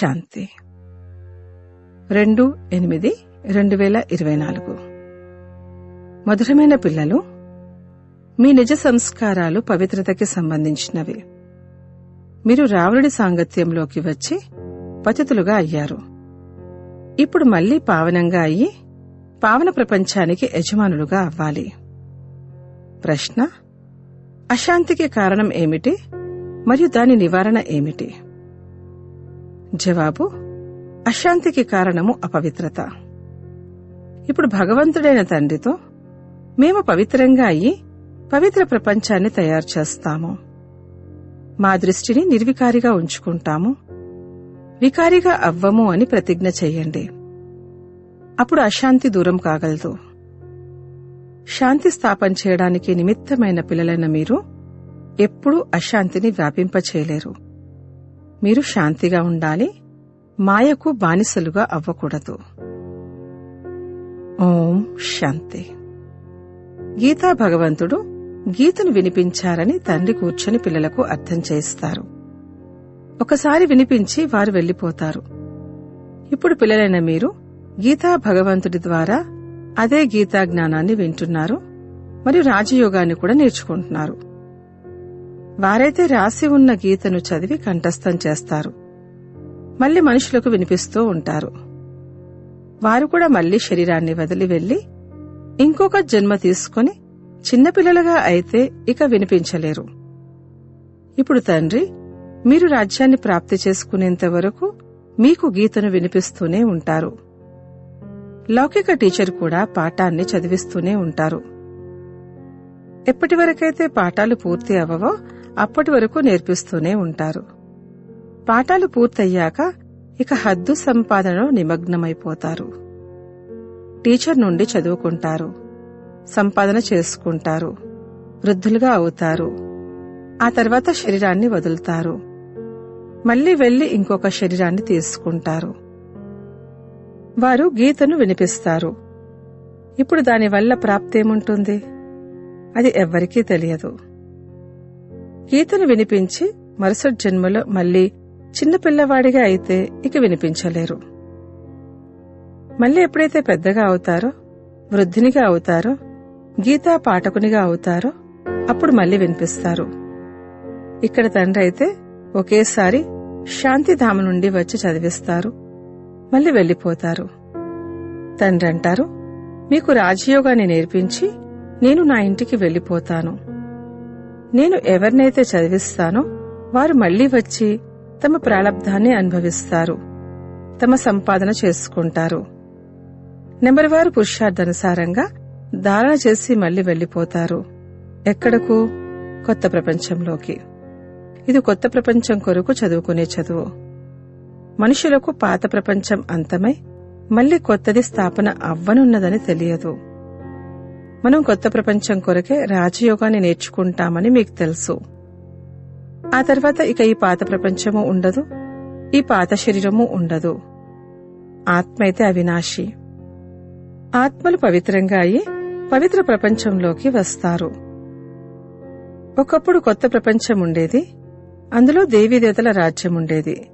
శాంతి. రెండు ఎనిమిది రెండు వేల ఇరవై నాలుగు. మధురమైన పిల్లలు మీ నిజ సంస్కారాలు పవిత్రతకి సంబంధించినవి. మీరు రావణుడి సాంగత్యంలోకి వచ్చి పతితులుగా అయ్యారు. ఇప్పుడు మళ్ళీ పావనంగా అయ్యి పావన ప్రపంచానికి యజమానులుగా అవ్వాలి. ప్రశ్న అశాంతికి కారణం ఏమిటి? మరియు దాని నివారణ ఏమిటి? జవాబు అశాంతికి కారణము అపవిత్రత. ఇప్పుడు భగవంతుడైన తండ్రితో మేము పవిత్రంగా అయ్యి పవిత్ర ప్రపంచాన్ని తయారు చేస్తాము. మా దృష్టిని నిర్వికారిగా ఉంచుకుంటాము. వికారిగా అవ్వము అని ప్రతిజ్ఞ చెయ్యండి అప్పుడు అశాంతి దూరం కాగలదు. శాంతి స్థాపన చేయడానికి నిమిత్తమైన పిల్లలైన మీరు ఎప్పుడూ అశాంతిని వ్యాపింపచేయలేరు. మీరు శాంతిగా ఉండాలి. మాయకు బానిసలుగా అవ్వకూడదు. ఓం శాంతి. గీతా భగవంతుడు గీతను వినిపించారని తండ్రి కూర్చొని పిల్లలకు అర్థం చేయిస్తారు. ఒకసారి వినిపించి వారు వెళ్ళిపోతారు ఇప్పుడు పిల్లలైన మీరు గీతా భగవంతుడి ద్వారా అదే గీతా జ్ఞానాన్ని వింటున్నారు మరియు రాజయోగాన్ని కూడా నేర్చుకుంటున్నారు. వారైతే రాసి ఉన్న గీతను చదివి కంఠస్థం చేస్తారు. మళ్ళీ మనుషులకు వినిపిస్తూ ఉంటారు. వారు కూడా మళ్ళీ శరీరాన్ని వదిలి వెళ్ళి ఇంకొక జన్మ తీసుకుని చిన్నపిల్లలుగా అయితే ఇక వినిపించలేరు. ఇప్పుడు తండ్రి మీరు రాజ్యాన్ని ప్రాప్తి చేసుకునేంత వరకు మీకు గీతను వినిపిస్తూనే ఉంటారు. లౌకిక టీచర్ కూడా పాఠాన్ని చదివిస్తూనే ఉంటారు. ఎప్పటి వరకైతే పాఠాలు పూర్తి అవ్వవో అప్పటి వరకు నేర్పిస్తూనే ఉంటారు. పాఠాలు పూర్తయ్యాక ఇక హద్దు సంపాదనలో నిమగ్నమైపోతారు. టీచర్ నుండి చదువుకుంటారు. సంపాదన చేసుకుంటారు. వృద్ధులుగా అవుతారు. ఆ తర్వాత శరీరాన్ని వదులుతారు. మళ్ళీ వెళ్ళి ఇంకొక శరీరాన్ని తీసుకుంటారు. వారు గీతను వినిపిస్తారు. ఇప్పుడు దానివల్ల ప్రాప్తేముంటుంది? అది ఎవ్వరికీ తెలియదు. గీతను వినిపించి మరుసటి జన్మలో మళ్ళీ చిన్నపిల్లవాడిగా అయితే ఇక వినిపించలేరు. మళ్ళీ ఎప్పుడైతే పెద్దగా అవుతారో వృద్ధునిగా అవుతారో గీతా పాఠకునిగా అవుతారో అప్పుడు మళ్ళీ వినిపిస్తారు. ఇక్కడ తండ్రి అయితే ఒకేసారి శాంతిధామ నుండి వచ్చి చదివిస్తారు. మళ్ళీ వెళ్ళిపోతారు తండ్రి అంటారు మీకు రాజయోగాన్ని నేర్పించి నేను నా ఇంటికి వెళ్ళిపోతాను నేను ఎవరినైతే చదివిస్తానో వారు మళ్ళీ వచ్చి తమ ప్రారంధాన్ని అనుభవిస్తారు తమ సంపాదన చేసుకుంటారు. నెంబర్ వారు పురుషార్థానుసారంగా ధారణ చేసి మళ్ళీ వెళ్ళిపోతారు ఎక్కడకు? కొత్త ప్రపంచంలోకి. ఇది కొత్త ప్రపంచం కొరకు చదువుకునే చదువు. మనుషులకు పాత ప్రపంచం అంతమై మళ్ళీ కొత్తది స్థాపన అవ్వనున్నదని తెలియదు. మనం కొత్త ప్రపంచం కొరకే రాజయోగాన్ని నేర్చుకుంటామని మీకు తెలుసు. ఆ తర్వాత ఇక ఈ పాత ప్రపంచము ఉండదు ఈ పాత శరీరము ఉండదు. ఆత్మ అయితే అవినాశి. ఆత్మలు పవిత్రంగా అయి పవిత్ర ప్రపంచంలోకి వస్తారు. ఒకప్పుడు కొత్త ప్రపంచం ఉండేది అందులో దేవీదేవతల రాజ్యం ఉండేది.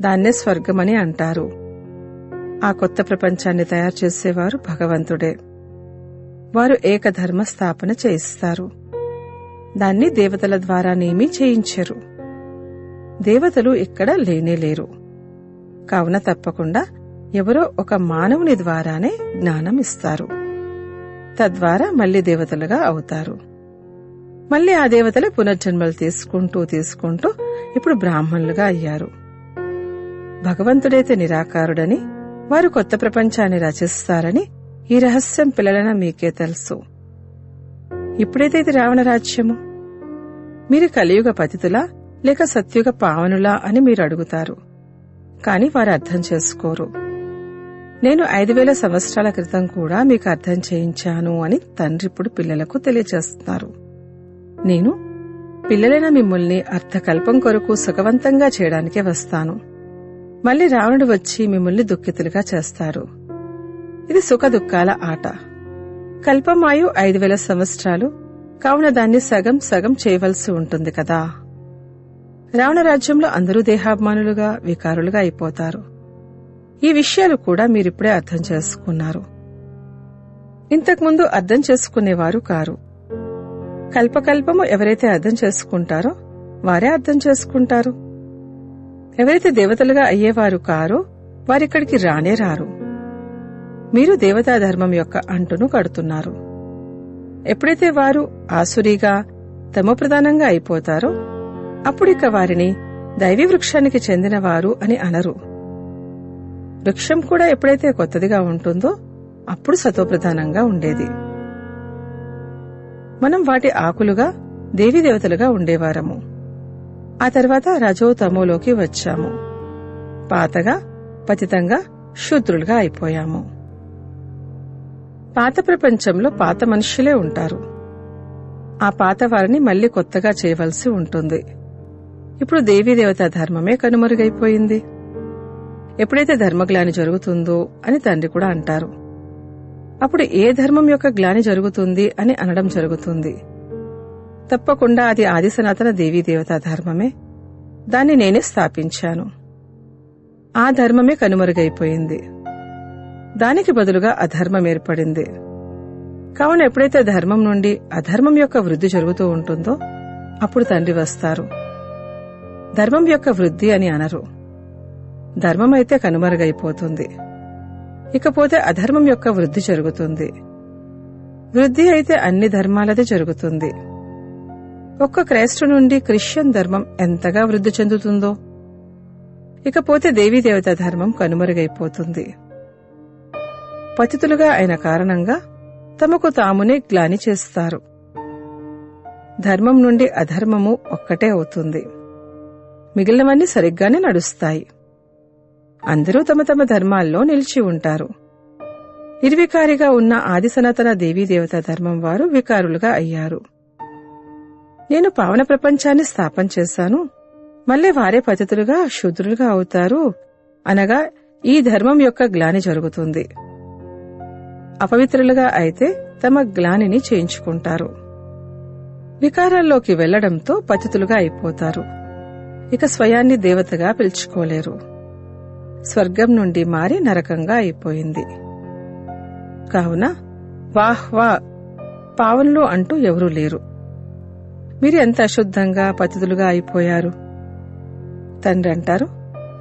దాన్నే స్వర్గమని అంటారు. ఆ కొత్త ప్రపంచాన్ని తయారు చేసేవారు భగవంతుడే. వారు ఏకధర్మ స్థాపన చేయిస్తారు. దాన్ని దేవతల ద్వారానేమీ చేయించరు. దేవతలు ఇక్కడ లేనేలేరు కావున తప్పకుండా ఎవరో ఒక మానవుని ద్వారానే జ్ఞానం ఇస్తారు. తద్వారా మళ్ళీ దేవతలుగా అవుతారు. మళ్ళీ ఆ దేవతలే పునర్జన్మలు తీసుకుంటూ తీసుకుంటూ ఇప్పుడు బ్రాహ్మణులుగా అయ్యారు. భగవంతుడైతే నిరాకారుడని వారు కొత్త ప్రపంచాన్ని రచిస్తారని ఈ రహస్యం పిల్లలన మీకే తెలుసు. ఇప్పుడైతే ఇది రావణ రాజ్యము? మీరు కలియుగ పతితులా లేక సత్యుగ పావనులా అని మీరు అడుగుతారు. కాని వారు అర్థం చేసుకోరు. నేను ఐదు వేల సంవత్సరాల క్రితం కూడా మీకు అర్థం చేయించాను అని తండ్రి ఇప్పుడు పిల్లలకు తెలియజేస్తున్నారు. నేను పిల్లలైన మిమ్మల్ని అర్థకల్పం కొరకు సుఖవంతంగా చేయడానికే వస్తాను. మళ్ళీ రావణుడు వచ్చి మిమ్మల్ని దుఃఖితులుగా చేస్తారు. ఇది సుఖదుఖాల ఆట. కల్పమాయు ఐదు వేల సంవత్సరాలు. కావున దాన్ని సగం సగం చేయవలసి ఉంటుంది కదా. రావణ రాజ్యంలో అందరూ దేహాభిమానులుగా వికారులుగా అయిపోతారు. ఈ విషయాలు కూడా మీరిప్పుడే అర్థం చేసుకున్నారు. ఇంతకుముందు అర్థం చేసుకునేవారు కారు. కల్పకల్పము ఎవరైతే అర్థం చేసుకుంటారో వారే అర్థం చేసుకుంటారు. ఎవరైతే దేవతలుగా అయ్యేవారు కారో వారిక్కడికి రానే రారు. మీరు దేవతా ధర్మం యొక్క అంటును కడుతున్నారు. ఎప్పుడైతే వారు ఆసురిగా తమ ప్రధానంగా అయిపోతారో అప్పుడిక వారిని దైవీ వృక్షానికి చెందినవారు అని అనరు. వృక్షం కూడా ఎప్పుడైతే కొత్తదిగా ఉంటుందో అప్పుడు సతోప్రధానంగా ఉండేది. మనం వాటి ఆకులుగా దేవీదేవతలుగా ఉండేవారము. ఆ తర్వాత రజో తమోలోకి వచ్చాము. పాతగా పతితంగా శూద్రులుగా అయిపోయాము. పాత ప్రపంచంలో పాత మనుషులే ఉంటారు. ఆ పాత వారిని మళ్ళీ కొత్తగా చేయవలసి ఉంటుంది. ఇప్పుడు దేవీదేవత ధర్మమే కనుమరుగైపోయింది. ఎప్పుడైతే ధర్మగ్లాని జరుగుతుందో అని తండ్రి కూడా అంటారు. అప్పుడు ఏ ధర్మం యొక్క గ్లాని జరుగుతుంది అని అనడం జరుగుతుంది. తప్పకుండా అది ఆది సనాతన దేవీదేవతా ధర్మమే. దాన్ని నేనే స్థాపించాను. ఆ ధర్మమే కనుమరుగైపోయింది. దానికి బదులుగా అధర్మం ఏర్పడింది. కావున ఎప్పుడైతే ధర్మం నుండి అధర్మం యొక్క వృద్ధి జరుగుతూ ఉంటుందో అప్పుడు తండ్రి వస్తారు. ధర్మం యొక్క వృద్ధి అని అనరు. ధర్మం అయితే కనుమరుగైపోతుంది. ఇకపోతే అధర్మం యొక్క వృద్ధి జరుగుతుంది. వృద్ధి అయితే అన్ని ధర్మాలదే జరుగుతుంది. ఒక్క క్రైస్తు నుండి క్రిస్టియన్ ధర్మం ఎంతగా వృద్ధి చెందుతుందో ఇకపోతే దేవీదేవత ధర్మం కనుమరుగైపోతుంది. పతితులుగా అయిన కారణంగా తమకు తామునే గ్లాని చేస్తారు. ధర్మం నుండి అధర్మము ఒక్కటే అవుతుంది. మిగిలినవన్నీ సరిగ్గానే నడుస్తాయి. అందరూ తమ తమ ధర్మాల్లో నిలిచి ఉంటారు. నిర్వికారిగా ఉన్న ఆది సనాతన దేవీదేవత ధర్మం వారు వికారులుగా అయ్యారు. నేను పావన ప్రపంచాన్ని స్థాపన చేశాను. మళ్ళీ వారే పతితులుగా శూద్రులుగా అవుతారు అనగా ఈ ధర్మం యొక్క గ్లాని జరుగుతుంది. అపవిత్రులుగా అయితే తమ గ్లానిని చేయించుకుంటారు. వికారాల్లోకి వెళ్ళడంతో పతితులుగా అయిపోతారు. ఇక స్వయాన్ని దేవతగా పిలుచుకోలేరు. స్వర్గం నుండి మారి నరకంగా అయిపోయింది. కావున వాహ్ వా పావన్లు అంటూ ఎవరూ లేరు. మీరు ఎంత అశుద్ధంగా పతితులుగా అయిపోయారు? తండ్రి అంటారు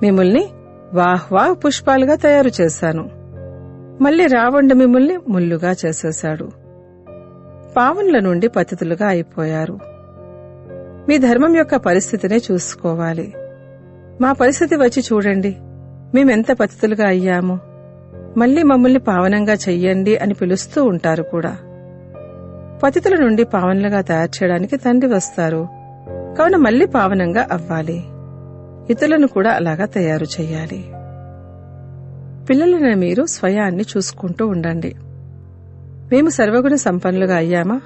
మిమ్మల్ని వాహ్వా పుష్పాలుగా తయారు చేశాను. మళ్ళీ రావణ్ణి మిమ్మల్ని ముల్లుగా చేసేశాడు. పావనుల నుండి పతితులుగా అయిపోయారు. మీ ధర్మం యొక్క పరిస్థితినే చూసుకోవాలి. మా పరిస్థితి వచ్చి చూడండి. మేమెంత పతితులుగా అయ్యాము. మళ్ళీ మమ్మల్ని పావనంగా చెయ్యండి అని పిలుస్తూ ఉంటారు కూడా. పతితుల నుండి పావనలుగా తయారు చేయడానికి తండ్రి వస్తారు. కావున మళ్ళీ పావనంగా అవ్వాలి. ఇతరులను కూడా అలాగా తయారు చేయాలి. పిల్లలను మీరు స్వయాన్ని చూసుకుంటూ ఉండండి. మేము సర్వగుణ సంపన్నులుగా అయ్యామా?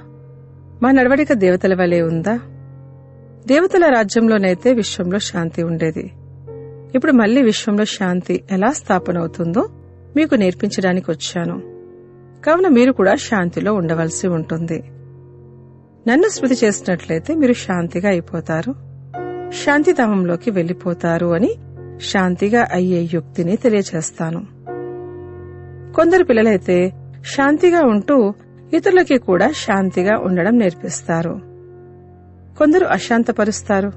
మా నడవడిక దేవతల వలె ఉందా? దేవతల రాజ్యంలోనైతే విశ్వంలో శాంతి ఉండేది. ఇప్పుడు మళ్ళీ విశ్వంలో శాంతి ఎలా స్థాపన అవుతుందో మీకు నేర్పించడానికి వచ్చాను. కావున మీరు కూడా శాంతిలో ఉండవలసి ఉంటుంది. నన్ను స్మృతి చేసినట్లయితే మీరు శాంతిగా అయిపోతారు. శాంతిధామంలోకి వెళ్ళిపోతారు అని శాంతిగా అయ్యే యుక్తిని తెలియచేస్తాను. కొందరు పిల్లలైతే శాంతిగా ఉంటూ ఇతరులకి కూడా శాంతిగా ఉండడం నేర్పిస్తారు. కొందరు అశాంతపరుస్తారు.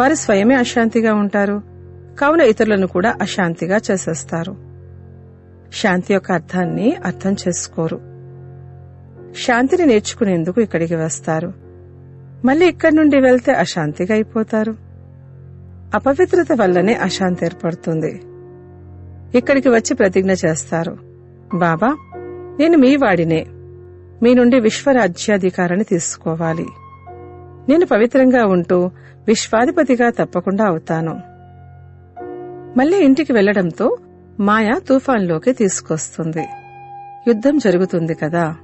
వారు స్వయమే అశాంతిగా ఉంటారు. కావున ఇతరులను కూడా అశాంతిగా చేసేస్తారు. శాంతి యొక్క అర్థాన్ని అర్థం చేసుకోరు. శాంతిని నేర్చుకునేందుకు ఇక్కడికి వస్తారు. మళ్ళీ ఇక్కడి నుండి వెళ్తే అశాంతిగా అయిపోతారు. అపవిత్రత వల్లనే అశాంతి ఏర్పడుతుంది. ఇక్కడికి వచ్చి ప్రతిజ్ఞ చేస్తారు. బాబా నేను మీ వాడినే. మీ నుండి విశ్వరాజ్యాధికారాన్ని తీసుకోవాలి. నేను పవిత్రంగా ఉంటూ విశ్వాధిపతిగా తప్పకుండా అవుతాను. మళ్ళీ ఇంటికి వెళ్ళడంతో మాయ తుఫాన్లోకి తీసుకొస్తుంది. యుద్ధం జరుగుతుంది కదా.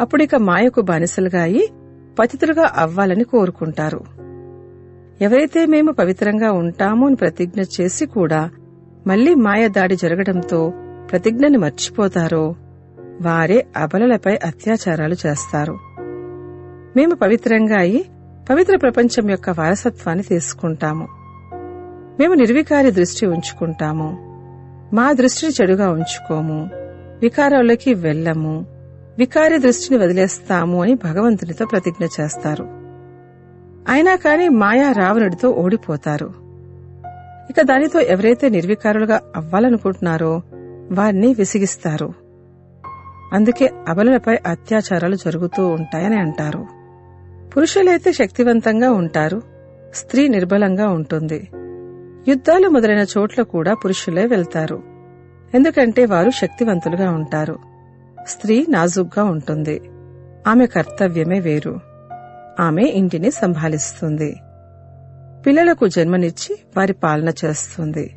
అప్పుడిక మాయకు బానిసలుగా అయి పతితులుగా అవ్వాలని కోరుకుంటారు. ఎవరైతే మేము పవిత్రంగా ఉంటామో అని ప్రతిజ్ఞ చేసి కూడా మళ్ళీ మాయ దాడి జరగడంతో ప్రతిజ్ఞని మర్చిపోతారో వారే అబలలపై అత్యాచారాలు చేస్తారు. మేము పవిత్రంగా అయి పవిత్ర ప్రపంచం యొక్క వారసత్వాన్ని తీసుకుంటాము. మేము నిర్వికారి దృష్టి ఉంచుకుంటాము. మా దృష్టిని చెడుగా ఉంచుకోము. వికారాల్లోకి వెళ్ళము. వికారి దృష్టిని వదిలేస్తాము అని భగవంతునితో ప్రతిజ్ఞ చేస్తారు. అయినా కాని మాయా రావణుడితో ఓడిపోతారు. ఇక దానితో ఎవరైతే నిర్వికారులుగా అవ్వాలనుకుంటున్నారో వారిని విసిగిస్తారు. అందుకే అబలులపై అత్యాచారాలు జరుగుతూ ఉంటాయని అంటారు. పురుషులైతే శక్తివంతంగా ఉంటారు స్త్రీ నిర్బలంగా ఉంటుంది. యుద్ధాలు మొదలైన చోట్ల కూడా పురుషులే వెళ్తారు. ఎందుకంటే వారు శక్తివంతులుగా ఉంటారు. స్త్రీ నాజుగ్గా ఉంటుంది. ఆమె కర్తవ్యమే వేరు. ఆమె ఇంటిని సంభాలిస్తుంది. పిల్లలకు జన్మనిచ్చి వారి పాలన చేస్తుంది.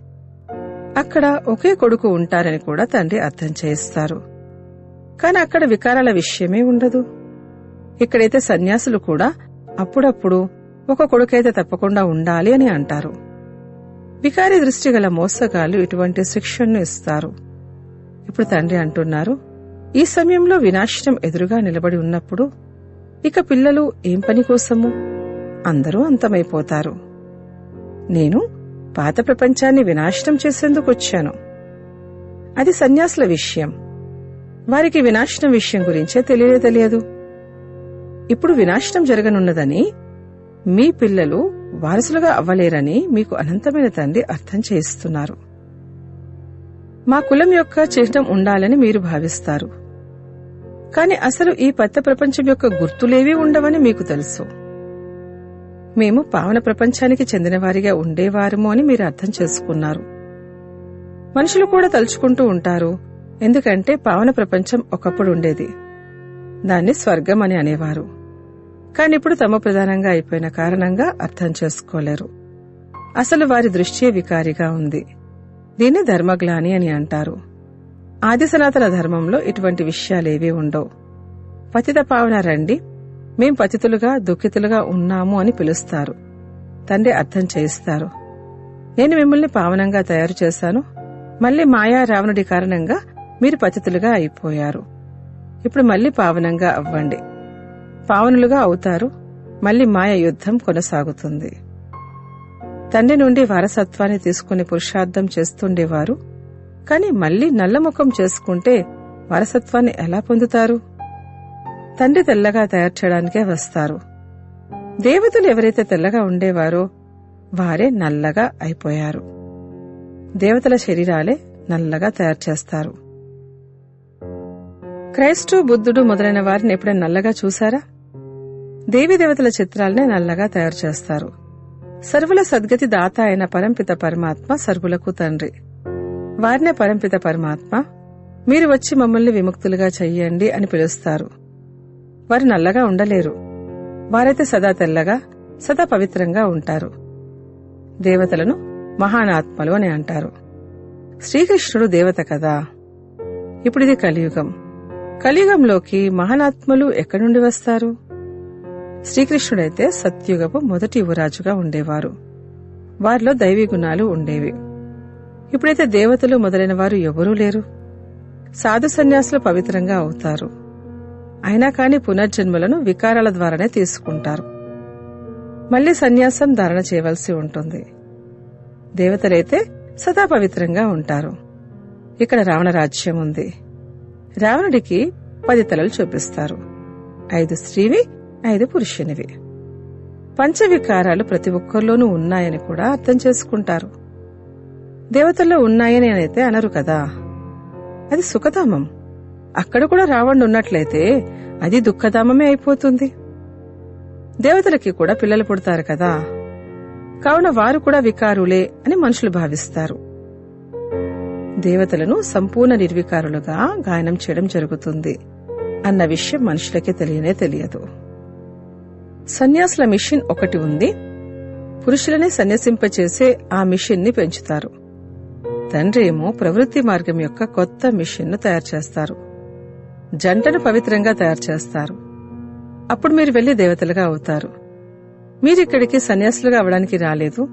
అక్కడ ఒకే కొడుకు ఉంటారని కూడా తండ్రి అర్థం చేయిస్తారు కాని అక్కడ వికారాల విషయమే ఉండదు. ఇక్కడైతే సన్యాసులు కూడా అప్పుడప్పుడు ఒక కొడుకైతే తప్పకుండా ఉండాలి అని అంటారు. వికారి దృష్టి గల మోసగాళ్ళు ఇటువంటి శిక్షణను ఇస్తారు. ఇప్పుడు తండ్రి అంటున్నారు ఈ సమయంలో వినాశనం ఎదురుగా నిలబడి ఉన్నప్పుడు ఇక పిల్లలు ఏం పని కోసము? అందరూ అంతమైపోతారు. నేను పాత ప్రపంచాన్ని వినాశనం చేసేందుకు వచ్చాను అది సన్యాసుల విషయం. వారికి వినాశనం విషయం గురించే తెలియనే తెలియదు. ఇప్పుడు వినాశనం జరగనున్నదని మీ పిల్లలు వారసులుగా అవ్వలేరని మీకు అనంతమైన తండ్రి అర్థం చేయిస్తున్నారు. మా కులం యొక్క చిహ్నం ఉండాలని మీరు భావిస్తారు. కాని అసలు ఈ పెద్ద ప్రపంచం యొక్క గుర్తులేవీ ఉండవని మీకు తెలుసు. మేము పావన ప్రపంచానికి చెందినవారిగా ఉండేవారము అని మీరు అర్థం చేసుకున్నారు. మనుషులు కూడా తలుచుకుంటూ ఉంటారు ఎందుకంటే పావన ప్రపంచం ఒకప్పుడు ఉండేది. దాన్ని స్వర్గం అని అనేవారు. కానిప్పుడు తమ ప్రధానంగా అయిపోయిన కారణంగా అర్థం చేసుకోలేరు. అసలు వారి దృష్ట్యే వికారిగా ఉంది. దీన్ని ధర్మగ్లాని అని అంటారు. ఆది సనాతన ధర్మంలో ఇటువంటి విషయాలేవీ ఉండవు. పతిత పావన రండి మేం పతితులుగా దుఃఖితులుగా ఉన్నాము అని పిలుస్తారు. తండ్రి అర్థం చేయిస్తారు. నేను మిమ్మల్ని పావనంగా తయారు చేశాను. మళ్ళీ మాయా రావణుడి కారణంగా మీరు పతితులుగా అయిపోయారు. ఇప్పుడు మళ్ళీ పావనంగా అవ్వండి. పావనులుగా అవుతారు. మళ్ళీ మాయ యుద్ధం కొనసాగుతుంది. తండ్రి నుండి వారసత్వాన్ని తీసుకుని పురుషార్థం చేస్తుండేవారు. కాని మళ్ళీ నల్లముఖం చేసుకుంటే వారసత్వాన్ని ఎలా పొందుతారు? తండ్రి తెల్లగా తయారు చేయడానికే వస్తారు. దేవతలు ఎవరైతే తెల్లగా ఉండేవారో వారే నల్లగా అయిపోయారు. దేవతల శరీరాలే నల్లగా తయారు చేస్తారు. క్రైస్టు బుద్ధుడు మొదలైన వారిని ఎప్పుడైనా నల్లగా చూశారా? దేవతల చిత్రాలనే నల్లగా తయారు చేస్తారు. సర్వుల సద్గతి దాత అయిన పరంపిత పరమాత్మ సర్వులకు తండ్రి. వారినే పరంపిత పరమాత్మ. మీరు వచ్చి మమ్మల్ని విముక్తులుగా చెయ్యండి అని పిలుస్తారు. వారు నల్లగా ఉండలేరు. వారైతే సదా తెల్లగా సదా పవిత్రంగా ఉంటారు. దేవతలను మహానాత్మలు అని అంటారు. శ్రీకృష్ణుడు దేవత కదా. ఇప్పుడిది కలియుగం. కలియుగంలోకి మహానాత్మలు ఎక్కడి నుండి వస్తారు? శ్రీకృష్ణుడైతే సత్యుగపు మొదటి యువరాజుగా ఉండేవారు. వారిలో దైవీ గుణాలు ఉండేవి. ఇప్పుడైతే దేవతలు మొదలైన వారు ఎవరూ లేరు. సాధు సన్యాసులు పవిత్రంగా అవుతారు. అయినా కాని పునర్జన్మలను వికారాల ద్వారానే తీసుకుంటారు. మళ్ళీ సన్యాసం ధారణ చేయవలసి ఉంటుంది. దేవతలైతే సదా పవిత్రంగా ఉంటారు. ఇక్కడ రావణ రాజ్యం ఉంది. రావణుడికి పది తలలు చూపిస్తారు. ఐదు స్త్రీవి ఐదు పురుషునివి. పంచవికారాలు ప్రతి ఒక్కరిలోనూ ఉన్నాయని కూడా అర్థం చేసుకుంటారు. దేవతల్లో ఉన్నాయని అయితే అనరు కదా. అది సుఖధామం. అక్కడ కూడా రావణుడు ఉన్నట్లయితే అది దుఃఖధామమే అయిపోతుంది. దేవతలకి కూడా పిల్లలు పుడతారు కదా. కావున వారు కూడా వికారులే అని మనుషులు భావిస్తారు. దేవతలను సంపూర్ణ నిర్వికారులుగా గాయనం చేయడం జరుగుతుంది అన్న విషయం మనుషులకే తెలియనే తెలియదు. సన్యాసుల మిషన్ ఒకటి ఉంది. పురుషులనే సన్యసింపచేసే ఆ మిషన్ని పెంచుతారు. తండ్రి ఏమో ప్రవృత్తి మార్గం యొక్క కొత్త మిషన్ను తయారు చేస్తారు. జంటను పవిత్రంగా తయారు చేస్తారు. అప్పుడు మీరు వెళ్ళి దేవతలుగా అవుతారు. మీరిక్కడికి సన్యాసులుగా అవడానికి రాలేదు.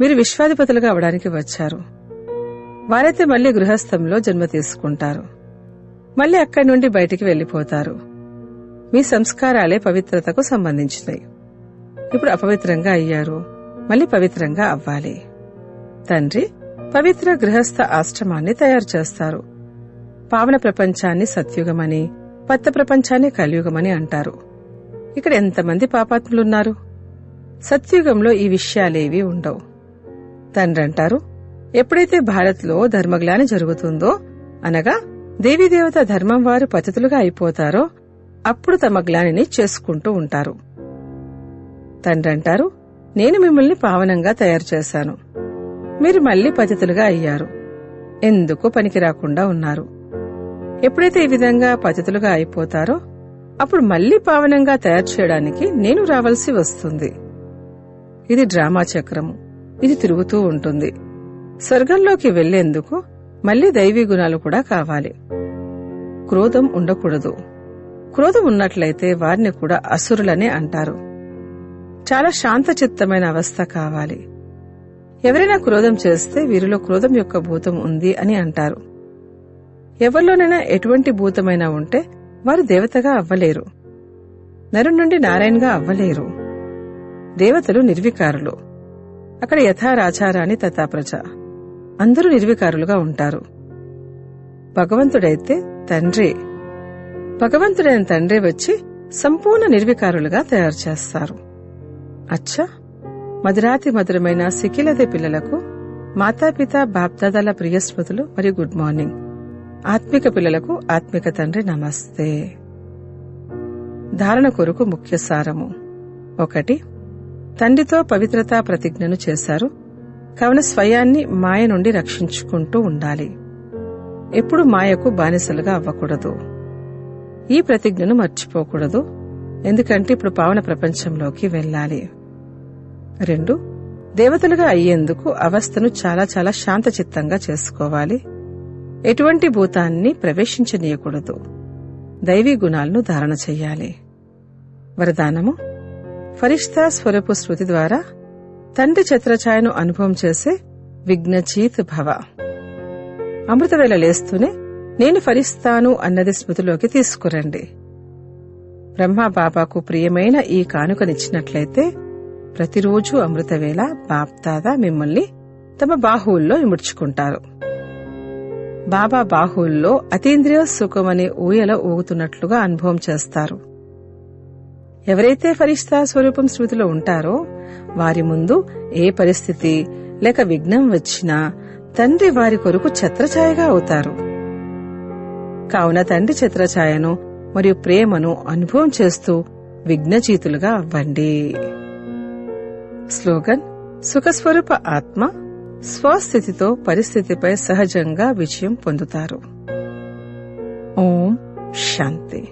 మీరు విశ్వాధిపతులుగా అవడానికి వచ్చారు. వారైతే మళ్ళీ గృహస్థంలో జన్మ తీసుకుంటారు. మళ్ళీ అక్కడి నుండి బయటికి వెళ్ళిపోతారు మీ సంస్కారాలే పవిత్రతకు సంబంధించినవి ఇప్పుడు అపవిత్రంగా అయ్యారు. మళ్ళీ పవిత్రంగా అవ్వాలి. తండ్రి పవిత్ర గృహస్థ ఆశ్రమాన్ని తయారు చేస్తారు. పావన ప్రపంచాన్ని సత్యుగమని పత్త ప్రపంచాన్ని కలియుగమని అంటారు. ఇక్కడ ఎంతమంది పాపాత్ములున్నారు? సత్యుగంలో ఈ విషయాలేవీ ఉండవు. తండ్రంటారు ఎప్పుడైతే భారత్లో ధర్మగ్లాని జరుగుతుందో అనగా దేవీదేవత ధర్మం వారు పతితులుగా అయిపోతారో అప్పుడు తమ గ్లానిని చేసుకుంటూ ఉంటారు. తండ్రంటారు నేను మిమ్మల్ని పావనంగా తయారు చేశాను. మీరు మళ్ళీ పతితులుగా అయ్యారు. ఎందుకు పనికి రాకుండా ఉన్నారు? ఎప్పుడైతే ఈ విధంగా పతితులుగా అయిపోతారో అప్పుడు మళ్ళీ పావనంగా తయారు చేయడానికి నేను రావాల్సి వస్తుంది. ఇది డ్రామా చక్రము. ఇది తిరుగుతూ ఉంటుంది. స్వర్గంలోకి వెళ్ళేందుకు మళ్ళీ దైవీ గుణాలు కూడా కావాలి. క్రోధం ఉండకూడదు. క్రోధం ఉన్నట్లయితే వారిని కూడా అసురులనే అంటారు. చాలా శాంతచిత్తమైన అవస్థ కావాలి. ఎవరైనా క్రోధం చేస్తే వీరిలో క్రోధం యొక్క భూతం ఉంది అని అంటారు. ఎవరిలోనైనా ఎటువంటి భూతమైనా ఉంటే వారు దేవతగా అవ్వలేరు. నరు నుండి నారాయణగా అవ్వలేరు. దేవతలు నిర్వికారులు. అక్కడ యథారాచారాన్ని తథాప్రజ. అందరూ నిర్వికారులుగా ఉంటారు. భగవంతుడైతే తండ్రి. భగవంతుడైన తండ్రి వచ్చి సంపూర్ణ నిర్వికారులుగా తయారు చేస్తారు. అచ్చా! మధురాతి మధురమైన సికిలదే పిల్లలకు మాతాపిత బాప్దాదాల ప్రియ స్మృతులు మరియు గుడ్ మార్నింగ్. ఆత్మిక పిల్లలకు ఆత్మిక తండ్రి నమస్తే. ధారణ కొరకు ముఖ్య సారము. ఒకటి తండ్రితో పవిత్రతా ప్రతిజ్ఞను చేశారు. కావున స్వయాన్ని మాయ నుండి రక్షించుకుంటూ ఉండాలి. ఎప్పుడు మాయకు బానిసలుగా అవ్వకూడదు. ఈ ప్రతిజ్ఞను మర్చిపోకూడదు. ఎందుకంటే ఇప్పుడు పావన ప్రపంచంలోకి వెళ్ళాలి. రెండు దేవతలుగా అయ్యేందుకు అవస్థను చాలా చాలా శాంతచిత్తంగా చేసుకోవాలి. ఎటువంటి భూతాన్ని ప్రవేశించనీయకూడదు. దైవీ గుణాలను ధారణ చెయ్యాలి. వరదానము ఫరిష్తా స్వరపు స్మృతి ద్వారా తండ్రి చిత్రఛాయను అనుభవం చేసే విఘ్నచీత్ భవ. అమృతవేళ లేస్తూనే నేను ఫరిస్తాను అన్నది స్మృతిలోకి తీసుకురండి. బ్రహ్మ బాబాకు ప్రియమైన ఈ కానుకనిచ్చినట్లయితే ప్రతిరోజు అమృతవేళ బాప్దాదా మిమ్మల్ని తమ బాహువుల్లో ఇముడ్చుకుంటారు. బాబా బాహువుల్లో అతీంద్రియ సుఖమనే ఊయల ఊగుతున్నట్లుగా అనుభవం చేస్తారు. ఎవరైతే ఫరిష్తా స్వరూపం స్మృతిలో ఉంటారో వారి ముందు ఏ పరిస్థితి లేక విఘ్నం వచ్చినా తండ్రి వారి కొరకు ఛత్రఛాయగా అవుతారు. కావున తండ్రి ఛత్రఛాయను మరియు ప్రేమను అనుభవం చేస్తూ విఘ్నచీతులుగా అవ్వండి స్లోగన్ సుఖస్వరూప ఆత్మ స్వస్థితితో పరిస్థితిపై సహజంగా విజయం పొందుతారు. ఓం శాంతి.